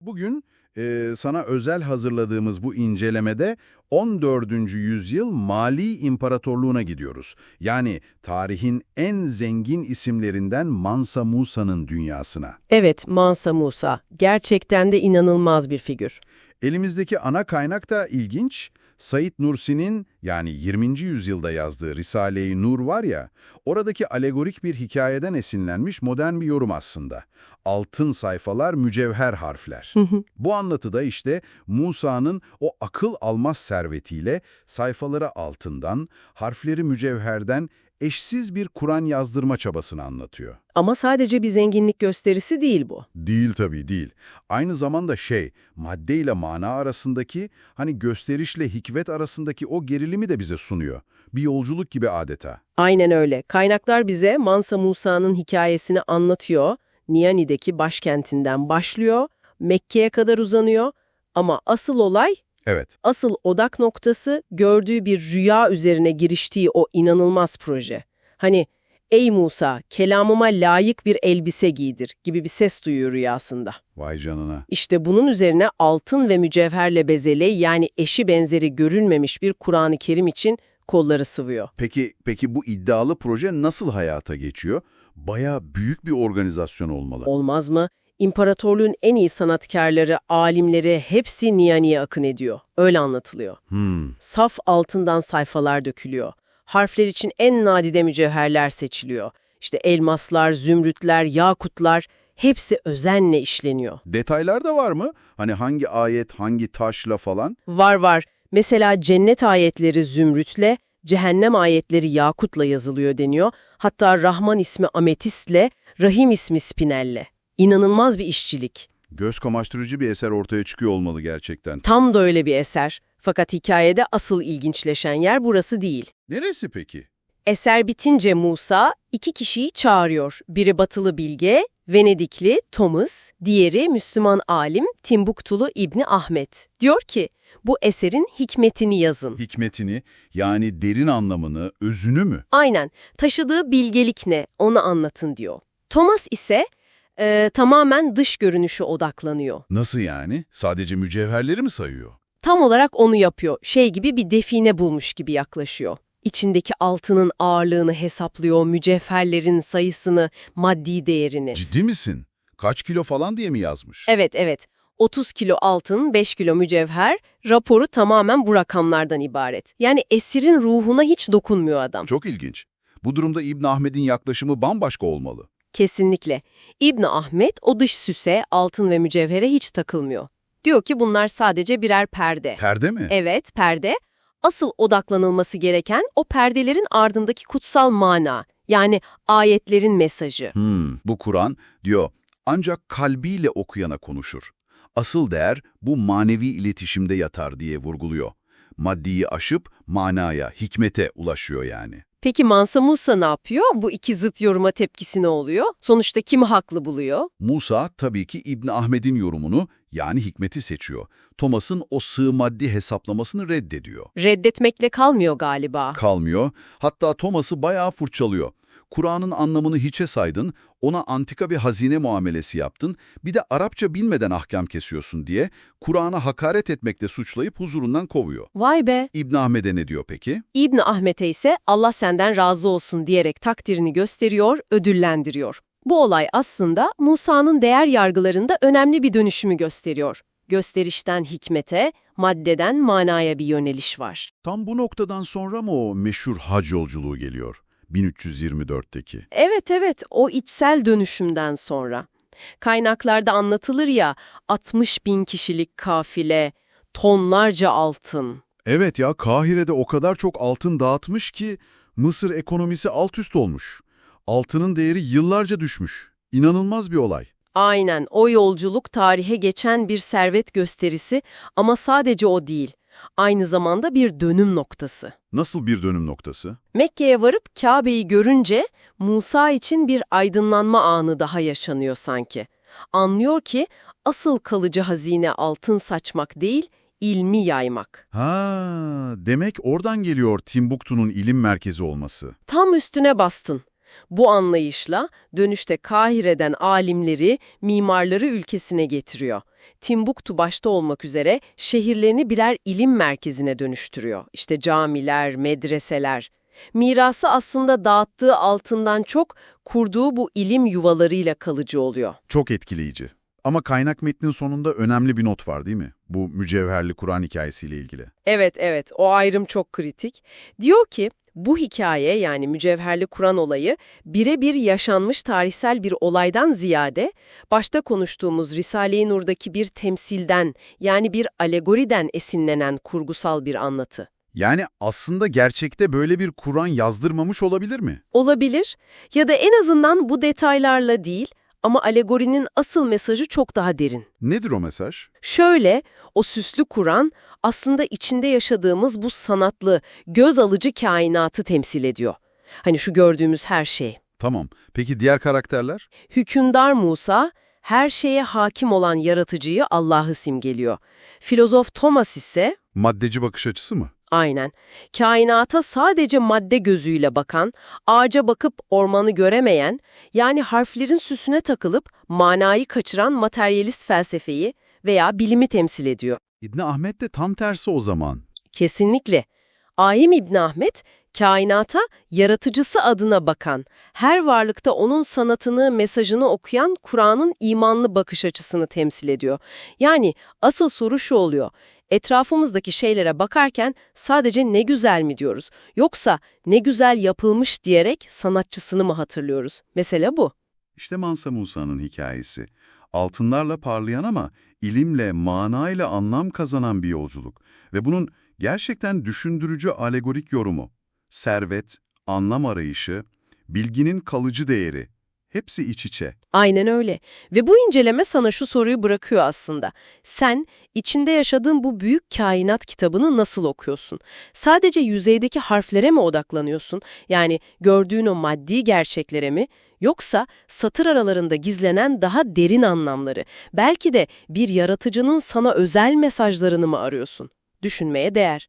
Bugün e, sana özel hazırladığımız bu incelemede 14. yüzyıl Mali İmparatorluğu'na gidiyoruz. Yani tarihin en zengin isimlerinden Mansa Musa'nın dünyasına. Evet, Mansa Musa. Gerçekten de inanılmaz bir figür. Elimizdeki ana kaynak da ilginç. Said Nursi'nin yani 20. yüzyılda yazdığı Risale-i Nur var ya, oradaki alegorik bir hikayeden esinlenmiş modern bir yorum aslında. Altın sayfalar, mücevher harfler. Bu anlatıda işte Musa'nın o akıl almaz servetiyle sayfaları altından, harfleri mücevherden eşsiz bir Kur'an yazdırma çabasını anlatıyor. Ama sadece bir zenginlik gösterisi değil bu. Değil tabii değil. Aynı zamanda şey, madde ile mana arasındaki, hani gösterişle hikmet arasındaki o gerilimi de bize sunuyor. Bir yolculuk gibi adeta. Aynen öyle. Kaynaklar bize Mansa Musa'nın hikayesini anlatıyor. Niani'deki başkentinden başlıyor, Mekke'ye kadar uzanıyor. Ama asıl olay, Evet, asıl odak noktası gördüğü bir rüya üzerine giriştiği o inanılmaz proje. Hani, ey Musa, kelamıma layık bir elbise giydir gibi bir ses duyuyor rüyasında. vay canına. İşte bunun üzerine altın ve mücevherle bezeli yani eşi benzeri görülmemiş bir Kur'an-ı Kerim için kolları sıvıyor. Peki, peki bu iddialı proje nasıl hayata geçiyor? Baya büyük bir organizasyon olmalı. Olmaz mı? İmparatorluğun en iyi sanatkarları, alimleri hepsi Niani'ye akın ediyor. Öyle anlatılıyor. Hmm, Saf altından sayfalar dökülüyor. Harfler için en nadide mücevherler seçiliyor. İşte elmaslar, zümrütler, yakutlar hepsi özenle işleniyor. detaylar da var mı? Hani hangi ayet, hangi taşla falan? Var var. Mesela cennet ayetleri zümrütle, cehennem ayetleri yakutla yazılıyor deniyor. Hatta Rahman ismi ametistle, Rahim ismi spinelle. İnanılmaz bir işçilik. Göz kamaştırıcı bir eser ortaya çıkıyor olmalı gerçekten. Tam da öyle bir eser. Fakat hikayede asıl ilginçleşen yer burası değil. Neresi peki? Eser bitince Musa iki kişiyi çağırıyor. Biri batılı bilge, Venedikli Thomas, diğeri Müslüman alim Timbuktulu İbni Ahmet. Diyor ki, bu eserin hikmetini yazın. Hikmetini, yani derin anlamını, özünü mü? Aynen, taşıdığı bilgelik ne onu anlatın diyor. Thomas ise e, tamamen dış görünüşe odaklanıyor. Nasıl yani? Sadece mücevherleri mi sayıyor? Tam olarak onu yapıyor. Şey gibi bir define bulmuş gibi yaklaşıyor. İçindeki altının ağırlığını hesaplıyor, mücevherlerin sayısını, maddi değerini. Ciddi misin? Kaç kilo falan diye mi yazmış? Evet, evet. 30 kilo altın, 5 kilo mücevher, raporu tamamen bu rakamlardan ibaret. Yani esirin ruhuna hiç dokunmuyor adam. Çok ilginç. Bu durumda İbn Ahmet'in yaklaşımı bambaşka olmalı. Kesinlikle. İbni Ahmet o dış süse, altın ve mücevhere hiç takılmıyor. Diyor ki bunlar sadece birer perde. Perde mi? Evet, perde. Asıl odaklanılması gereken o perdelerin ardındaki kutsal mana, yani ayetlerin mesajı. Hmm, bu Kur'an diyor ancak kalbiyle okuyana konuşur. Asıl değer bu manevi iletişimde yatar diye vurguluyor. Maddiyi aşıp manaya, hikmete ulaşıyor yani. Peki Mansa Musa ne yapıyor? Bu iki zıt yoruma tepkisi ne oluyor? Sonuçta kimi haklı buluyor? Musa tabii ki İbn Ahmet'in yorumunu yani hikmeti seçiyor. Thomas'ın o sığ maddi hesaplamasını reddediyor. Reddetmekle kalmıyor galiba. Kalmıyor. Hatta Thomas'ı bayağı fırçalıyor. Kur'an'ın anlamını hiçe saydın, ona antika bir hazine muamelesi yaptın, bir de Arapça bilmeden ahkam kesiyorsun diye Kur'an'a hakaret etmekle suçlayıp huzurundan kovuyor. Vay be! İbn Ahmet'e ne diyor peki? İbni Ahmet'e ise Allah senden razı olsun diyerek takdirini gösteriyor, ödüllendiriyor. Bu olay aslında Musa'nın değer yargılarında önemli bir dönüşümü gösteriyor. Gösterişten hikmete, maddeden manaya bir yöneliş var. Tam bu noktadan sonra mı o meşhur hac yolculuğu geliyor? 1324'teki. Evet evet o içsel dönüşümden sonra. Kaynaklarda anlatılır ya 60 bin kişilik kafile, tonlarca altın. Evet ya Kahire'de o kadar çok altın dağıtmış ki Mısır ekonomisi alt üst olmuş. Altının değeri yıllarca düşmüş. İnanılmaz bir olay. Aynen o yolculuk tarihe geçen bir servet gösterisi ama sadece o değil. Aynı zamanda bir dönüm noktası. Nasıl bir dönüm noktası? Mekke'ye varıp Kabe'yi görünce Musa için bir aydınlanma anı daha yaşanıyor sanki. Anlıyor ki asıl kalıcı hazine altın saçmak değil, ilmi yaymak. Ha, demek oradan geliyor Timbuktu'nun ilim merkezi olması. Tam üstüne bastın. Bu anlayışla dönüşte Kahire'den alimleri, mimarları ülkesine getiriyor. Timbuktu başta olmak üzere şehirlerini birer ilim merkezine dönüştürüyor. İşte camiler, medreseler. Mirası aslında dağıttığı altından çok kurduğu bu ilim yuvalarıyla kalıcı oluyor. Çok etkileyici. Ama kaynak metnin sonunda önemli bir not var değil mi? Bu mücevherli Kur'an hikayesiyle ilgili. Evet evet o ayrım çok kritik. Diyor ki bu hikaye yani mücevherli Kur'an olayı birebir yaşanmış tarihsel bir olaydan ziyade başta konuştuğumuz Risale-i Nur'daki bir temsilden yani bir alegoriden esinlenen kurgusal bir anlatı. Yani aslında gerçekte böyle bir Kur'an yazdırmamış olabilir mi? Olabilir ya da en azından bu detaylarla değil ama alegorinin asıl mesajı çok daha derin. Nedir o mesaj? Şöyle, o süslü Kur'an aslında içinde yaşadığımız bu sanatlı, göz alıcı kainatı temsil ediyor. Hani şu gördüğümüz her şey. Tamam. Peki diğer karakterler? Hükümdar Musa, her şeye hakim olan yaratıcıyı Allah'ı simgeliyor. Filozof Thomas ise, Maddeci bakış açısı mı? Aynen, kainata sadece madde gözüyle bakan, ağaca bakıp ormanı göremeyen, yani harflerin süsüne takılıp manayı kaçıran materyalist felsefeyi veya bilimi temsil ediyor. İbni Ahmet de tam tersi o zaman. Kesinlikle. Aim İbn Ahmet, kainata yaratıcısı adına bakan, her varlıkta onun sanatını, mesajını okuyan Kur'an'ın imanlı bakış açısını temsil ediyor. Yani asıl soru şu oluyor. Etrafımızdaki şeylere bakarken sadece ne güzel mi diyoruz? Yoksa ne güzel yapılmış diyerek sanatçısını mı hatırlıyoruz? Mesele bu. İşte Mansa Musa'nın hikayesi. Altınlarla parlayan ama ilimle, manayla anlam kazanan bir yolculuk. Ve bunun gerçekten düşündürücü alegorik yorumu. Servet, anlam arayışı, bilginin kalıcı değeri. Hepsi iç içe. Aynen öyle. Ve bu inceleme sana şu soruyu bırakıyor aslında. Sen içinde yaşadığın bu büyük kainat kitabını nasıl okuyorsun? Sadece yüzeydeki harflere mi odaklanıyorsun? Yani gördüğün o maddi gerçeklere mi? Yoksa satır aralarında gizlenen daha derin anlamları, belki de bir yaratıcının sana özel mesajlarını mı arıyorsun? Düşünmeye değer.